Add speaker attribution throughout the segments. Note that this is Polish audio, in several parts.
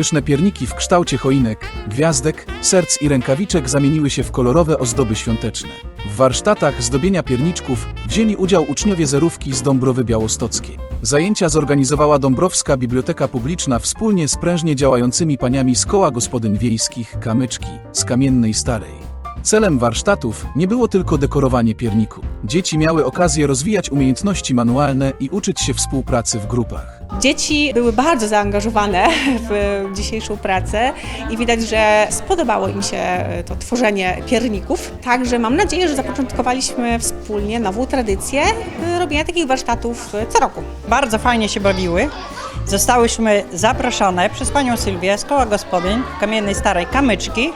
Speaker 1: Pyszne pierniki w kształcie choinek, gwiazdek, serc i rękawiczek zamieniły się w kolorowe ozdoby świąteczne. W warsztatach zdobienia pierniczków wzięli udział uczniowie zerówki z Dąbrowy Białostockiej. Zajęcia zorganizowała Dąbrowska Biblioteka Publiczna wspólnie z prężnie działającymi paniami z Koła Gospodyń Wiejskich Kamyczki z Kamiennej Starej. Celem warsztatów nie było tylko dekorowanie pierniku. Dzieci miały okazję rozwijać umiejętności manualne i uczyć się współpracy w grupach.
Speaker 2: Dzieci były bardzo zaangażowane w dzisiejszą pracę i widać, że spodobało im się to tworzenie pierników. Także mam nadzieję, że zapoczątkowaliśmy wspólnie nową tradycję y, robienia takich warsztatów y, co roku.
Speaker 3: Bardzo fajnie się bawiły. Zostałyśmy zaproszone przez panią Sylwię z koła gospodyń Kamiennej Starej Kamyczki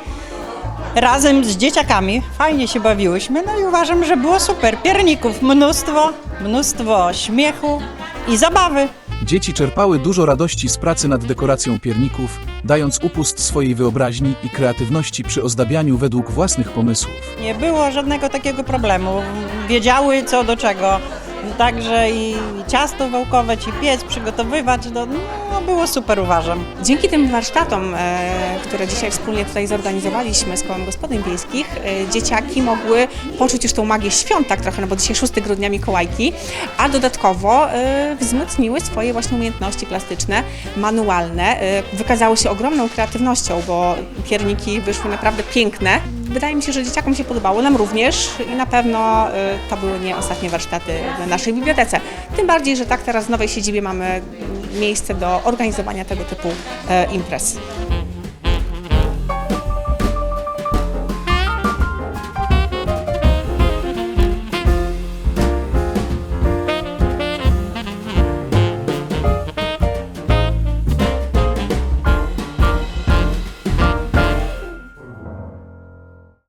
Speaker 3: razem z dzieciakami. Fajnie się bawiłyśmy, no i uważam, że było super. Pierników mnóstwo, mnóstwo śmiechu i zabawy.
Speaker 1: Dzieci czerpały dużo radości z pracy nad dekoracją pierników, dając upust swojej wyobraźni i kreatywności przy ozdabianiu według własnych pomysłów.
Speaker 3: Nie było żadnego takiego problemu. Wiedziały co do czego. Także i ciasto wałkować, i piec przygotowywać, no, no było super uważam.
Speaker 2: Dzięki tym warsztatom, e, które dzisiaj wspólnie tutaj zorganizowaliśmy z Kołem Gospodyń Wiejskich, e, dzieciaki mogły poczuć już tą magię świąt tak trochę, no bo dzisiaj 6 grudnia Mikołajki, a dodatkowo e, wzmocniły swoje właśnie umiejętności plastyczne, manualne. Wykazały się ogromną kreatywnością, bo pierniki wyszły naprawdę piękne. Wydaje mi się, że dzieciakom się podobało, nam również i na pewno to były nie ostatnie warsztaty w naszej bibliotece. Tym bardziej, że tak teraz w nowej siedzibie mamy miejsce do organizowania tego typu e, imprez.